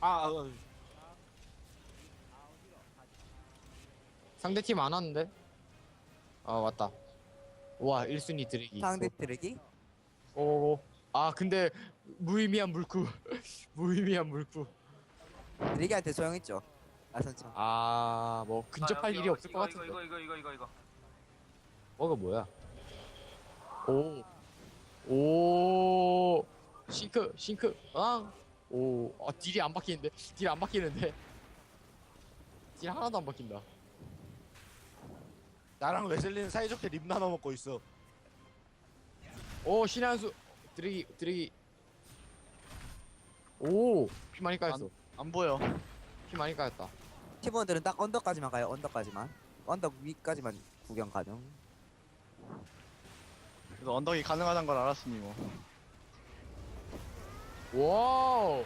아, 아, 상대 팀 안 왔는데? 아 왔다. 와 1순위 드래기 상대 트랙이? 오오오. 아 근데 무의미한 물구. 무의미한 물구. 드래기한테 소용있죠. 아뭐 근접할 아, 여기, 일이 이거, 없을 것 이거, 같은데. 이거 이거 이거 이거 이거 뭐가 뭐야? 오 오. 싱크 싱크. 아 오 아, 딜이 안 바뀌는데 딜 안 바뀌는데 딜 하나도 안 바뀐다 나랑 웨슬리는 사이좋게 립 나눠 먹고 있어. 오 신의 한 수 드래기 드래기 오 피 많이 까였어 안 보여. 피 많이 까였다 팀원들은 딱 언덕까지만 가요. 언덕까지만. 언덕 위까지만 구경 가능. 그래서 언덕이 가능하다는 걸 알았으니 뭐. 와우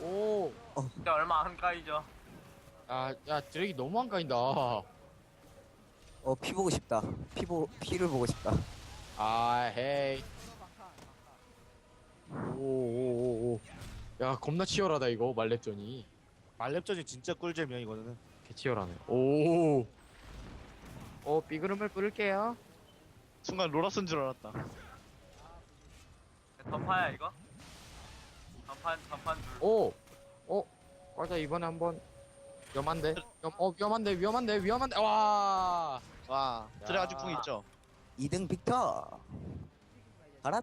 오 진짜 얼마 안 까이죠 아, 야, 드랙이 너무 안 까인다. 어, 피 보고 싶다. 피 보, 피를 보고 싶다. 아, 헤이. 오, 오, 오, 오. 야, 겁나 치열하다, 이거, 말렙전이. 말렙전이 진짜 꿀잼이야 이거는. 개 치열하네. 오. 어, 삐그름을 뿌릴게요. 순간 로라스인 줄 알았다. 던파야 이거? 던판 던판 둘 오. 어, 과자 이번에 한 번. 위험한데? 위험, 어, 위험한데, 위험한데, 위험한데. 와. 와, 아직 궁 있죠? 2등 빅터. 가라.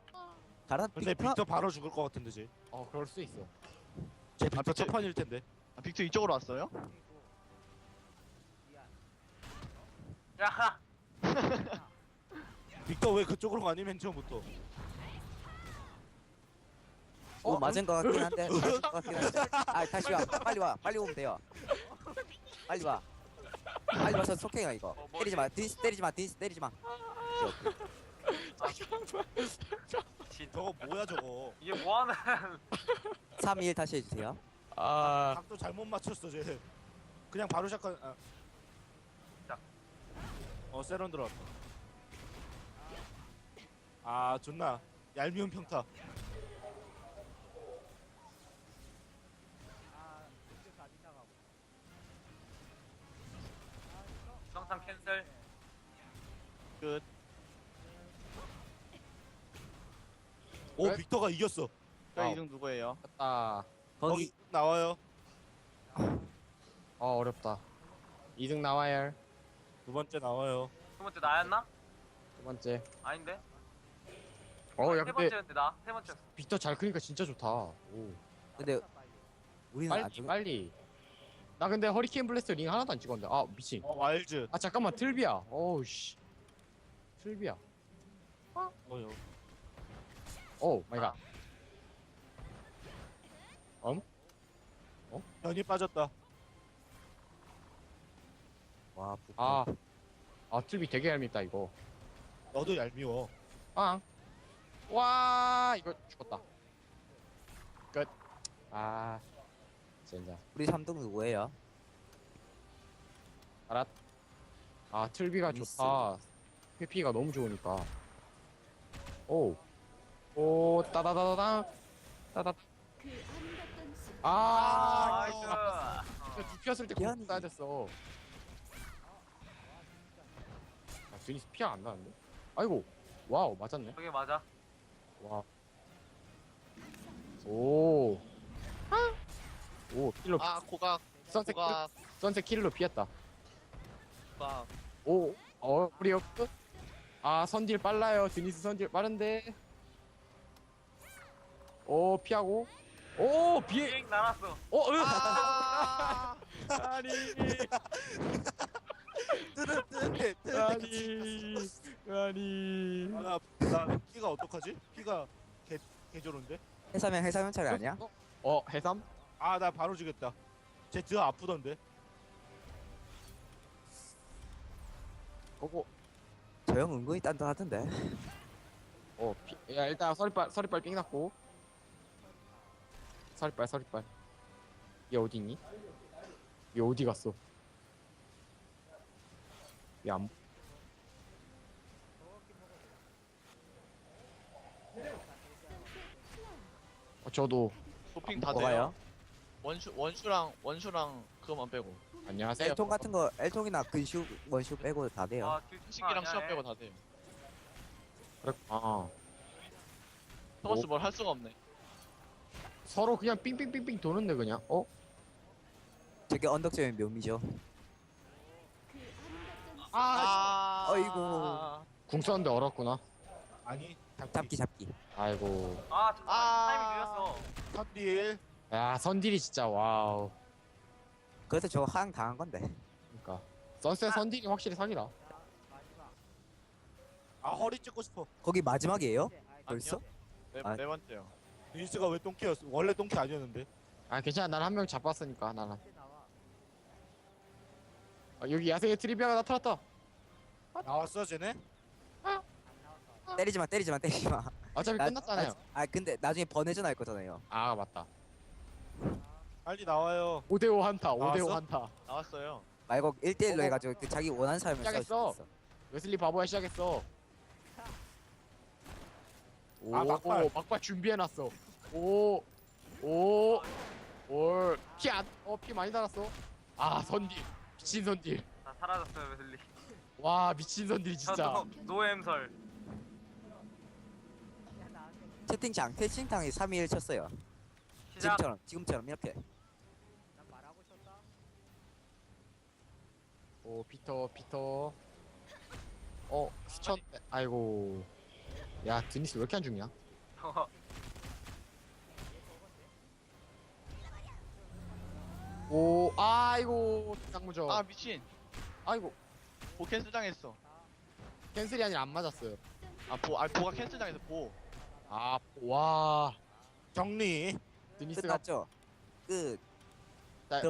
가라 근데 빅터. 빅터 바로 죽을 것 같은데 쟤. 어, 그럴 수 있어. 쟤 빅터 빅터- 첫 판일 텐데. 아, 빅터 이쪽으로 왔어요? 야 빅터 왜 그쪽으로 가니 맨 처음부터. 오, 어, 맞은 것 같긴 한데. 맞은 것 같긴 한데. 아, 다시 와. 빨리 와. 빨리 오면 돼요. 빨리 와. 빨리 와서 속행아 이거. 어, 뭐 때리지 마. 디스 때리지 마. 디스 때리지 마. 진 저거 뭐야 저거. 이게 뭐하는 3, 2, 1 다시 해주세요. 아, 각도 잘못 맞췄어 쟤. 그냥 바로 샷건. 아. 자. 어 세런 들어왔다. 아 존나 얄미운 평타. 캔슬 끝. 오 왜? 빅터가 이겼어. 2등 누구예요? 아, 거기 거기 나와요. 어, 어렵다. 2등 나와야 할. 두 번째 나와요. 두 번째 나였나? 두 번째. 아닌데? 어, 야, 세 근데 번째였는데 나 세 번째 빅터 잘 크니까 진짜 좋다. 오. 근데 우리는 안 빨리 죽. 빨리 나 근데 허리케인 블래스터 링 하나도 안 찍었는데. 아 미친. 어 와일즈. 아 잠깐만 틀비야. 어우 씨. 틀비야. 어요. 오 마이 갓. 변이 빠졌다. 와, 부... 아, 아 틀비 되게 얄밉다 이거. 너도 얄미워. 아. 와 이거 죽었다. 끝아 젠장 우리 3등 누구예요? 알았 아 틀비가 미스. 좋다 회피가 너무 좋으니까 오 오 따다다다당 따다 아 나이스 두 피었을 때 미안해. 공부 따졌어. 아, 드니스 피가 안 나는데? 아이고, 와우, 맞았네. 저게 맞아 와. 오. 오, 킬로, 아, 고각, 킬로, 고각, 선셋 킬로 피했다. 고각. 오, 어, 우리 역끝? 아, 선딜 빨라요. 드니스 선딜 빠른데. 오, 피하고. 오, 비행 날았어 어, 으! 아! 아니. 아니 아니 나, 나 피가 어떡하지? 피가 개 개조른데? 해사면 해사면 차례 아니야? 어, 어 해삼? 아 나 바로 지겠다. 쟤드 아프던데. 거고 저 형 은근히 단단하던데. 어 피, 야 일단 서리빨 서리빨 삥 났고 서리빨 서리빨 얘 어디 있니? 얘 어디 갔어? 얘안 어, 저도 도핑 다 돼요. 뭐가요? 원슈 원슈랑 원슈랑 그거만 빼고. 안녕하세요. 엘통 같은 거 엘통이나 근슈 원슈 빼고 다 돼요. 아, 길 신기랑 아니야, 시합 얘. 빼고 다 돼요. 아 토마스 뭘 할 수가 없네. 서로 그냥 삥삥삥삥 도는데 그냥. 어? 저게 언덕점의 묘미죠. 아, 어이구. 궁 썼는데 얼었구나. 아니 잡기 잡기. 아이고. 아, 잠깐만. 아. 타이밍 늦었어. 선딜 야 선딜이 진짜 와우. 그래서 저거 하향 당한 건데. 그러니까 선셋 선딜이 확실히 사기다. 아 허리 찍고 싶어 거기 마지막이에요? 벌써? 네, 아. 네 번째요. 드니스가 왜 똥키였어 원래 똥키 아니었는데 아 괜찮아. 난 한 명 잡았으니까 나는. 아, 여기 야생의 트리비아가 나타났다. 나왔어 쟤네 때리지 마 때리지 마 때리지 마. 어차피 나- 끝났잖아요. 아, 아 근데 나중에 번외전 할 거잖아요. 아 맞다. 빨리 나와요 5대5 한타. 5대5 나왔어? 한타. 나왔어요. 말고 1대1로 어머. 해가지고 그 자기 원하는 사람을 시작했어. 있어. 웨슬리 바보야 시작했어. 오, 아, 막발. 오, 막발 준비해놨어. 오, 오, 올. 피 안, 어, 피 많이 달았어. 아, 선딜. 미친 선딜. 다 사라졌어요, 웨슬리. 와, 미친 선딜 진짜. 저도 노엠설. 채팅창 채팅창에 3일 쳤어요. 시작. 지금처럼 지금처럼 이렇게. 오, 피터, 피터. 어, 스천. 아이고. 야, 드니스 왜 이렇게 안 죽냐? 오, 아이고, 쌍무죠. 아 미친. 아이고, 보 캔슬 당했어. 캔슬이 아니라 안 맞았어요. 아 보, 아 보가 캔슬 당해서 보. 아, 와. 정리 드니스가 끝났죠? 끝. 자,